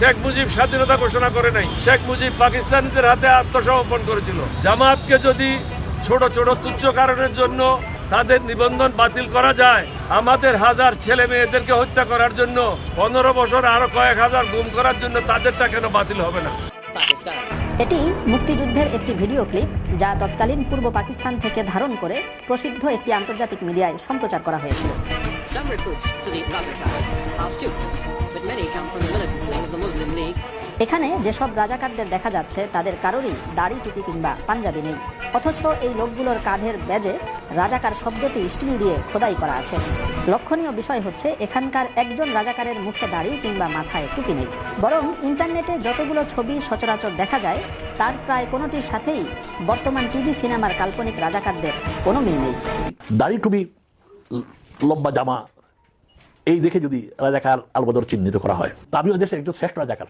শেখ মুজিব স্বাধীনতা ঘোষণা করে নাই। শেখ মুজিব পাকিস্তানিদের হাতে আত্মসমর্পণ করেছিল। জামাতকে যদি ছোট ছোট, তুচ্ছ কারণের জন্য তাদের নিবন্ধন বাতিল করা যায়, আমাদের হাজার ছেলে মেয়েদেরকে হত্যা করার জন্য পনেরো বছর আরও কয়েক হাজার গুম করার জন্য তাদেরটা কেন বাতিল হবে না? এটি মুক্তিযুদ্ধের একটি ভিডিও ক্লিপ যা তৎকালীন পূর্ব পাকিস্তান থেকে ধারণ করে প্রসিদ্ধ একটি আন্তর্জাতিক মিডিয়ায় সম্প্রচার করা হয়েছিল। Some recruits to the Razakars are students, but many come from the militant wing of the Muslim League. এখানে যেসব রাজাকারদের দেখা যাচ্ছে তাদের কারোরই দাড়ি টুপি কিংবা পাঞ্জাবি নেই। অথচ এই লোকগুলোর কাঁধের ব্যাজে রাজাকার শব্দটি স্টিল দিয়ে খোদাই করা আছে। লক্ষণীয় বিষয় হচ্ছে এখানকার একজন রাজাকারের মুখে দাড়ি কিংবা মাথায় টুপি নেই। বরং ইন্টারনেটে যতগুলো ছবি সচরাচর দেখা যায় তার প্রায় কোনোটির সাথেই বর্তমান টিভি সিনেমার কাল্পনিক রাজাকারদের কোনো মিল নেই। দাড়ি টুপি লম্বা জামা। এই দেখে যদি রাজাকার আলবদর চিহ্নিত করা হয়। তা আমিও দেশের একজন শ্রেষ্ঠ রাজাকার।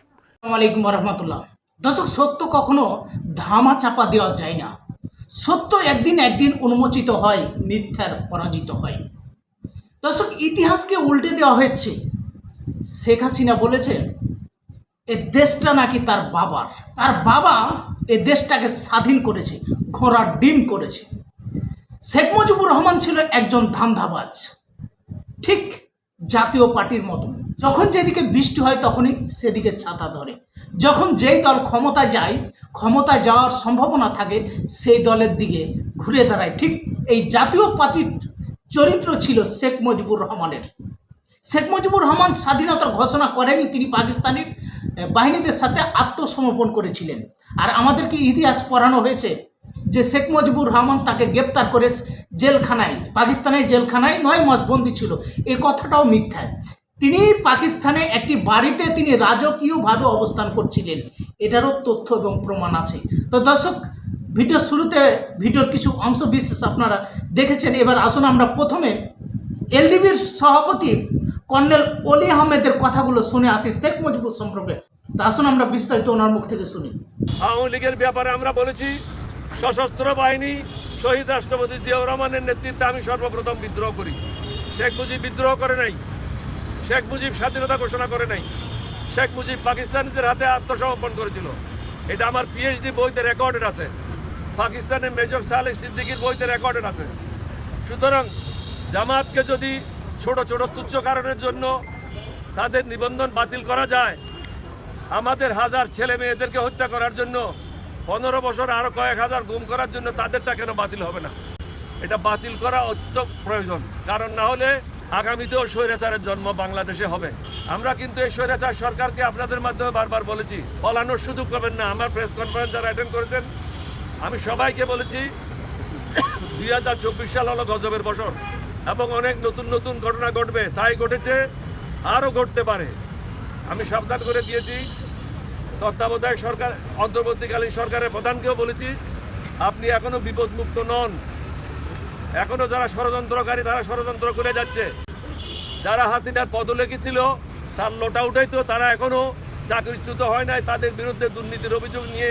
দর্শক, সত্য কখনো ধামা চাপা দেওয়া যায় না। সত্য একদিন একদিন উন্মোচিত হয়, মিথ্যার পরাজিত হয়। দর্শক, ইতিহাসকে উল্টে দেওয়া হয়েছে। শেখ হাসিনা বলেছে, এ দেশটা নাকি তার বাবার। তার বাবা এ দেশটাকে স্বাধীন করেছে, ঘোড়ার ডিম করেছে। শেখ মুজিবুর রহমান ছিল একজন ধান্দাবাজ। ঠিক জাতীয় পার্টির মতো। যখন যেদিকে বৃষ্টি হয় তখনই সেদিকে ছাতা ধরে। যখন যেই দল ক্ষমতায় যায়, ক্ষমতায় যাওয়ার সম্ভাবনা থাকে, সেই দলের দিকে ঘুরে দাঁড়ায়। ঠিক এই জাতীয় পার্টির চরিত্র ছিল শেখ মুজিবুর রহমানের। শেখ মুজিবুর রহমান স্বাধীনতার ঘোষণা করেনি, তিনি পাকিস্তানের বাহিনীদের সাথে আত্মসমর্পণ করেছিলেন। আর আমাদেরকে ইতিহাস পড়ানো হয়েছে যে শেখ মুজিবুর রহমান তাকে গ্রেপ্তার করে জেলখানায়, পাকিস্তানের জেলখানায় নয় মাস বন্দি ছিল। এই কথাটাও মিথ্যা। তিনি পাকিস্তানে একটি বাড়িতে তিনি রাজকীয়ভাবে অবস্থান করছিলেন। এটারও তথ্য এবং প্রমাণ আছে। তো দর্শক, ভিডিও শুরুতে, ভিডিওর কিছু অংশ বিশেষ আপনারা দেখেছেন। এবার আসুন আমরা প্রথমে এলডিবির সভাপতি কর্নেল অলি আহমেদের কথাগুলো শুনে আসি শেখ মুজিবুর সম্পর্কে। তা আসুন আমরা বিস্তারিত ওনার মুখ থেকে শুনি। আওয়ামী লীগের ব্যাপারে আমরা বলেছি, সশস্ত্র বাহিনী শহীদ রাষ্ট্রপতি জিয়াউর রহমানের নেতৃত্বে আমি সর্বপ্রথম বিদ্রোহ করি। শেখ মুজিব বিদ্রোহ করে নাই। শেখ মুজিব স্বাধীনতা ঘোষণা করে নাই। শেখ মুজিব পাকিস্তানিদের হাতে আত্মসমর্পণ করেছিল। এটা আমার পিএইচডি বইতে রেকর্ডেড আছে। পাকিস্তানের মেজর সালেহ সিদ্দিকির বইতে রেকর্ডেড আছে। সুতরাং জামাতকে যদি ছোট ছোট তুচ্ছ কারণের জন্য তাদের নিবন্ধন বাতিল করা যায়, আমাদের হাজার ছেলে মেয়েদেরকে হত্যা করার জন্য পনেরো বছর আরও কয়েক হাজার গুম করার জন্য তাদেরটা কেন বাতিল হবে না? এটা বাতিল করা অত্যন্ত প্রয়োজন। কারণ না হলে আগামীতেও স্বৈরাচারের জন্ম বাংলাদেশে হবে। আমরা কিন্তু এই স্বৈরাচার সরকারকে আপনাদের মাধ্যমে বারবার বলেছি, বলানোর সুযোগ পাবেন না। আমার প্রেস কনফারেন্স যারা অ্যাটেন্ড করেছেন, আমি সবাইকে বলেছি, দুই হাজার চব্বিশ সাল হলো গজবের বছর এবং অনেক নতুন নতুন ঘটনা ঘটবে। তাই ঘটেছে আরও ঘটতে পারে। আমি সাবধান করে দিয়েছি তত্ত্বাবধায়ক সরকার, অন্তর্বর্তীকালীন সরকারের প্রধানকেও বলেছি, আপনি এখনও বিপদমুক্ত নন। এখনও যারা ষড়যন্ত্রকারী, তারা ষড়যন্ত্র করে যাচ্ছে। যারা হাসিনার পদলেখী ছিল, তার লোটা উঠাইতো তারা এখনও চাকরিচ্যুত হয় নাই, তাদের বিরুদ্ধে দুর্নীতির অভিযোগ নিয়ে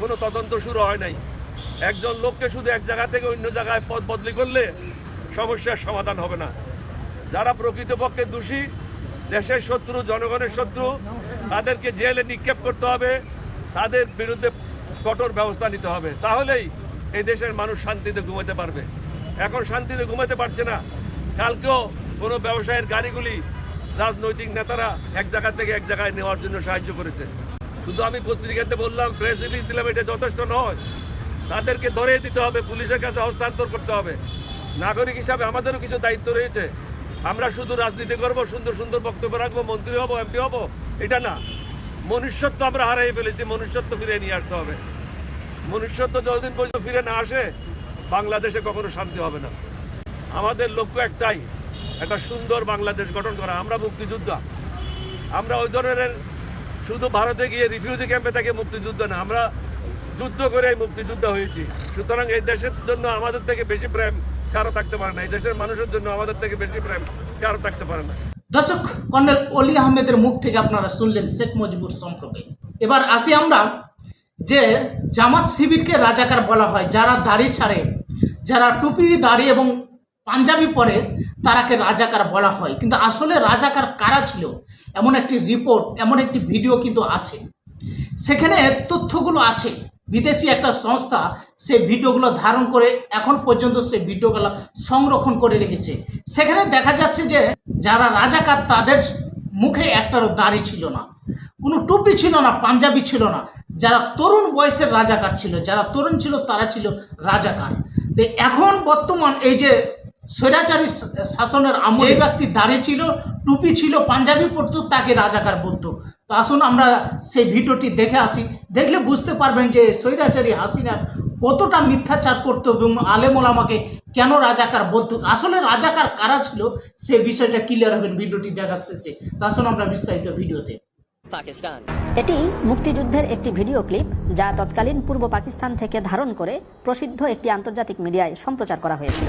কোনো তদন্ত শুরু হয় নাই। একজন লোককে শুধু এক জায়গা থেকে অন্য জায়গায় পদ বদলি করলে সমস্যার সমাধান হবে না। যারা প্রকৃতপক্ষে দোষী, দেশের শত্রু, জনগণের শত্রু তাদেরকে জেলে নিক্ষেপ করতে হবে, তাদের বিরুদ্ধে কঠোর ব্যবস্থা নিতে হবে, তাহলেই এই দেশের মানুষ শান্তিতে ঘুমাতে পারবে। এখন শান্তিতে ঘুমাতে পারছে না। কালকেও কোনো ব্যবসায়ের গাড়িগুলি রাজনৈতিক নেতারা এক জায়গা থেকে এক জায়গায় নেওয়ার জন্য সাহায্য করেছে। শুধু আমি পত্রিকাতে বললাম প্রেস রিলিজ দিলাম, এটা যথেষ্ট নয়। তাদেরকে ধরে দিতে হবে, পুলিশের কাছে হস্তান্তর করতে হবে। নাগরিক হিসাবে আমাদেরও কিছু দায়িত্ব রয়েছে। আমরা শুধু রাজনীতি করব, সুন্দর সুন্দর বক্তব্য রাখব, মন্ত্রী হব এমপি হব, এটা না। মনুষ্যত্ব আমরা হারিয়ে ফেলেছি, মনুষ্যত্ব ফিরে নিয়ে আসতে হবে। মনুষ্যত্ব যতদিন পর্যন্ত ফিরে না আসে, বাংলাদেশে কখনো শান্তি হবে না। আমাদের লক্ষ্য একটাই, একটা সুন্দর বাংলাদেশ গঠন করা। আমরা মুক্তিযোদ্ধা। আমরা ওই ধরনের শুধু ভারতে গিয়ে রিফিউজি ক্যাম্পে থেকে মুক্তিযুদ্ধ না, আমরা যুদ্ধ করে মুক্তিযোদ্ধা হয়েছি। সুতরাং এই দেশের জন্য আমাদের থেকে বেশি প্রেম। কারও থাকতে পারে না। এই দেশের মানুষের জন্য আমাদের থেকে বেশি প্রেম, কারও থাকতে পারে না। দর্শক কর্নেল অলি আহমেদের মুখ থেকে আপনারা শুনলেন শেখ মুজিবুর সম্পর্কে। এবার আসি আমরা যে জামাত শিবিরকে রাজাকার বলা হয়। যারা দাড়ি ছাড়ে, যারা টুপি, দাড়ি এবং পাঞ্জাবি পরে তারাকে রাজাকার বলা হয়। কিন্তু আসলে রাজাকার কারা ছিল? এমন একটি রিপোর্ট, এমন একটি ভিডিও কিন্তু আছে। সেখানে তথ্যগুলো আছে। বিদেশি একটা সংস্থা সে ভিডিওগুলো ধারণ করে এখন পর্যন্ত সে ভিডিওগুলো সংরক্ষণ করে রেখেছে। সেখানে দেখা যাচ্ছে যে যারা রাজাকার তাদের মুখে একটারও দাড়ি ছিল না, কোনো টুপি ছিল না, পাঞ্জাবি ছিল না। যারা তরুণ বয়সের রাজাকার ছিল, যারা তরুণ ছিল তারা ছিল রাজাকার। তো এখন বর্তমান এই যে স্বৈরাচারী শাসনের আমলে ব্যক্তি দাঁড়িয়ে ছিল টুপি ছিল পাঞ্জাবি পরতো তাকে রাজাকার বলতো। তো আসুন আমরা সেই ভিডিওটি দেখে আসি। দেখলে বুঝতে পারবেন যে স্বৈরাচারী হাসিনার কতটা মিথ্যাচার করতো এবং আলেমুল আমাকে কেন রাজাকার বলতো। আসলে রাজাকার কারা ছিল সে বিষয়টা ক্লিয়ার হবেন ভিডিওটি দেখার শেষে। তো আসুন আমরা বিস্তারিত ভিডিওতে। Pakistan. এটি মুক্তিযুদ্ধের একটি ভিডিও ক্লিপ যা তৎকালীন পূর্ব পাকিস্তান থেকে ধারণ করে প্রসিদ্ধ একটি আন্তর্জাতিক মিডিয়ায় সম্প্রচার করা হয়েছিল।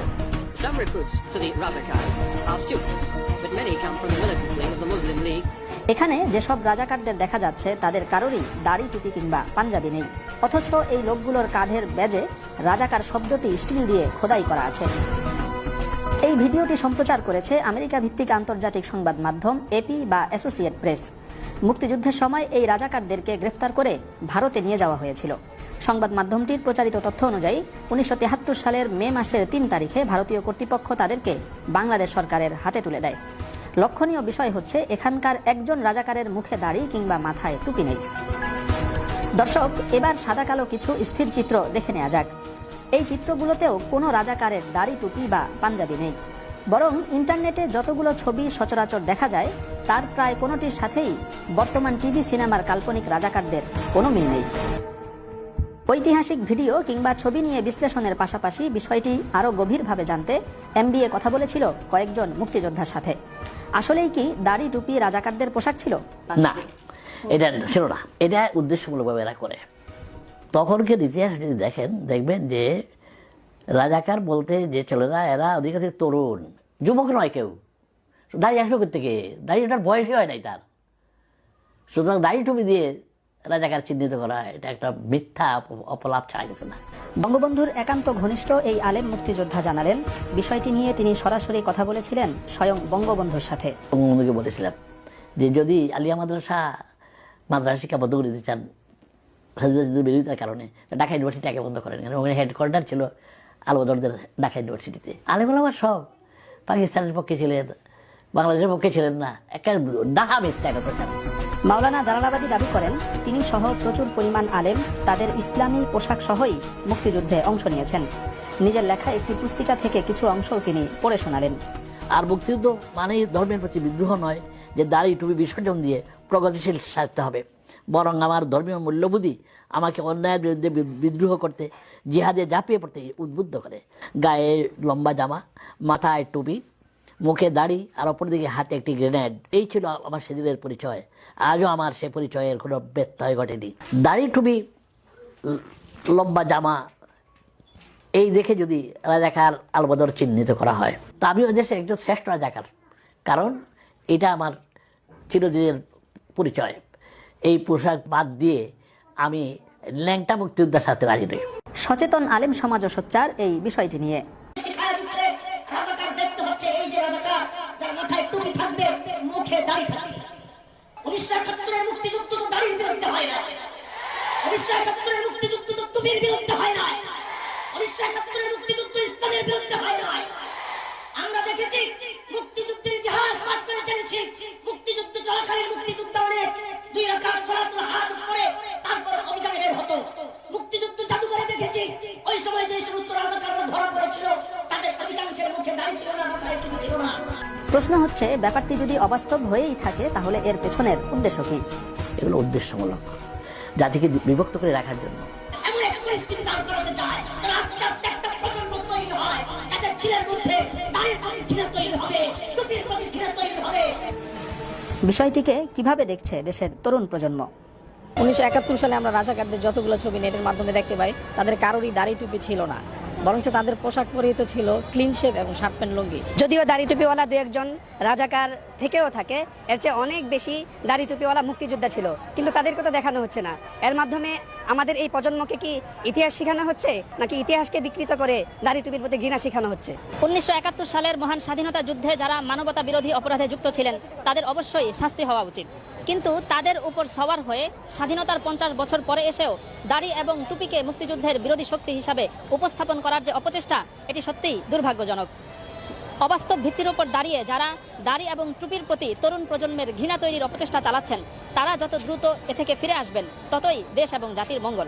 Some recruits to the Razakars are students, but many come from the militant wing of the Muslim League এখানে যেসব রাজাকারদের দেখা যাচ্ছে তাদের কারোরই দাড়ি টুপি কিংবা পাঞ্জাবি নেই অথচ এই লোকগুলোর কাঁধের ব্যাজে রাজাকার শব্দটি স্টিল দিয়ে খোদাই করা আছে এই ভিডিওটি সম্প্রচার করেছে আমেরিকা ভিত্তিক আন্তর্জাতিক সংবাদ মাধ্যম এপি বা অ্যাসোসিয়েট প্রেস। মুক্তিযুদ্ধের সময় এই রাজাকারদেরকে গ্রেফতার করে ভারতে নিয়ে যাওয়া হয়েছিল। সংবাদ মাধ্যমটির প্রচারিত তথ্য অনুযায়ী, উনিশশো সালের মে মাসের তিন তারিখে ভারতীয় কর্তৃপক্ষ তাদেরকে বাংলাদেশ সরকারের হাতে তুলে দেয়। লক্ষণীয় বিষয় হচ্ছে, এখানকার একজন রাজাকারের মুখে দাড়ি কিংবা মাথায় টুপি নেই। দর্শক, এবার সাদা কালো কিছু স্থির চিত্র দেখে নেওয়া যাক। এই চিত্রগুলোতেও কোনো রাজাকারের দাড়ি, টুপি বা পাঞ্জাবি নেই। বরং ইন্টারনেটে যতগুলো ছবি সচরাচর দেখা যায়, তার প্রায় কোনোটির সাথেই বর্তমান টিভি সিনেমার কাল্পনিক রাজাকারদের কোনো মিল নেই। ঐতিহাসিক ভিডিও কিংবা ছবি নিয়ে বিশ্লেষণের পাশাপাশি বিষয়টি আরও গভীরভাবে জানতে এমবিএ কথা বলেছিল কয়েকজন মুক্তিযোদ্ধার সাথে। আসলেই কি দাড়ি, টুপি রাজাকারদের পোশাক ছিল? না, এটা ছিল না। এটা উদ্দেশ্যমূলকভাবে এরা করে। তখনকার ইতিহাস যদি দেখেন দেখবেন যে রাজাকার বলতে যে ছেলেরা এরা অধিকাংশ তরুণ যুবক নয় কেউ। দাঁড়িয়ে আসবে থেকে দাঁড়িয়ে ওটার বয়সই হয় নাই তার। সুতরাং দাড়ি টুপি দিয়ে রাজাকার চিহ্নিত করা এটা একটা মিথ্যা অপলাপ ছাড়া গেছে না। বঙ্গবন্ধুর একান্ত ঘনিষ্ঠ এই আলেম মুক্তিযোদ্ধা জানালেন বিষয়টি নিয়ে তিনি সরাসরি কথা বলেছিলেন স্বয়ং বঙ্গবন্ধুর সাথে। বঙ্গবন্ধুকে বলেছিলাম যে যদি আলিয়া মাদ্রাসা মাদ্রাসা শিক্ষা বন্ধ করে দিতে চান স্বাধীনতার বিরোধিতার কারণে। ঢাকা ইউনিভার্সিটিটাকে বন্ধ করেন। কারণ ওখানে হেডকোয়ার্টার ছিল আলবদরদের ঢাকা ইউনিভার্সিটিতে আলিমুলামা সব। পাকিস্তানের পক্ষে ছিলেন, বাংলাদেশের পক্ষে ছিলেন না। একটা ডাহা মিথ্যা প্রচার। মাওলানা জালালাবাদী দাবি করেন, তিনি সহ প্রচুর পরিমাণ আলেম তাদের ইসলামী পোশাক সহই মুক্তিযুদ্ধে অংশ নিয়েছেন। নিজের লেখা একটি পুস্তিকা থেকে কিছু অংশ তিনি পড়ে শোনালেন। আর মুক্তিযুদ্ধ মানেই ধর্মের প্রতি বিদ্রোহ নয়, যে দাড়ি টুপি বিসর্জন দিয়ে প্রগতিশীল সাজতে হবে। বরং আমার ধর্মীয় মূল্যবোধই আমাকে অন্যায়ের বিরুদ্ধে বিদ্রোহ করতে, জিহাদে ঝাঁপিয়ে পড়তে উদ্বুদ্ধ করে। গায়ে লম্বা জামা, মাথায় টুপি, মুখে দাড়ি আর অপরদিকে হাতে একটি গ্রেনেড। এই ছিল আমার সেদিনের পরিচয়। আজও আমার সে পরিচয়ের কোনো ব্যত্যয় ঘটেনি। দাড়ি, টুপি লম্বা জামা, এই দেখে যদি রাজাকার আলবদর চিহ্নিত করা হয়। তা আমি ওই দেশের একজন শ্রেষ্ঠ রাজাকার। কারণ এটা আমার চিরদিনের পরিচয়। এই পোশাক বাদ দিয়ে আমি ল্যাংটা মুক্তিযোদ্ধার সাথে রাজি নই। সচেতন আলেম সমাজও সোচ্চার এই বিষয়টি নিয়ে। শিখায় দিচ্ছে রাজাকার দেখতে হচ্ছে এই যে রাজাকার যার মাথায় টুপি থাকবে মুখে দাড়ি থাকবে। উনিশশো একাত্তরের মুক্তিযুদ্ধ তো দাড়ির বিরুদ্ধে হয় না। উনিশশো একাত্তরের মুক্তিযুদ্ধ তো টুপির বিরুদ্ধে হয় না। ইসলামের বিরুদ্ধে হয় চলাকালীন মুক্তিযুদ্ধ অনেক দুই রাখার সরাতুল হাত করে তারপর অভিযানে বের হতো। মুক্তিযুদ্ধ জাদুঘরে দেখেছি। ওই সময় যে সমস্ত রাজাকাররা ধরা পড়েছিল তাদের অধিকাংশের মুখে দাঁড়িয়ে ছিল না মাথায় টুপি ছিল না। প্রশ্ন হচ্ছে ব্যাপারটি যদি অবাস্তব হয়েই থাকে তাহলে এর পেছনের উদ্দেশ্য কি? এগুলো উদ্দেশ্যমূলক জাতিকে বিভক্ত করে রাখার জন্য। বিষয়টিকে কীভাবে দেখছে দেশের তরুণ প্রজন্ম? উনিশশো একাত্তর সালে আমরা রাজাকারদের যতগুলো ছবি নেটের মাধ্যমে দেখতে পাই, তাদের কারোরই দাড়ি টুপি ছিল না। বরঞ্চ তাদের পোশাক পরিহিত ছিল ক্লিন শেপ এবং শার্ট প্যান্ট লুঙ্গি। যদিও দাড়ি টুপিওয়ালা দু একজন রাজাকার থেকেও থাকে, এর চেয়ে অনেক বেশি দাড়ি টুপিওয়ালা মুক্তিযোদ্ধা ছিল। কিন্তু তাদেরকে তো দেখানো হচ্ছে না। এর মাধ্যমে আমাদের এই প্রজন্মকে কি ইতিহাস শেখানো হচ্ছে? নাকি ইতিহাসকে বিকৃত করে দাড়ি টুপির প্রতি ঘৃণা শেখানো হচ্ছে? উনিশশো একাত্তর সালের মহান স্বাধীনতা যুদ্ধে যারা মানবতা বিরোধী অপরাধে যুক্ত ছিলেন, তাদের অবশ্যই শাস্তি হওয়া উচিত। কিন্তু তাদের উপর সওয়ার হয়ে স্বাধীনতার পঞ্চাশ বছর পরে এসেও দাড়ি এবং টুপিকে মুক্তিযুদ্ধের বিরোধী শক্তি হিসাবে উপস্থাপন করার যে অপচেষ্টা, এটি সত্যিই দুর্ভাগ্যজনক। অবাস্তব ভিত্তির উপর দাঁড়িয়ে যারা দাড়ি এবং টুপির প্রতি তরুণ প্রজন্মের ঘৃণা তৈরির অপচেষ্টা চালাচ্ছেন তারা যত দ্রুত এ থেকে ফিরে আসবেন ততই দেশ এবং জাতির মঙ্গল।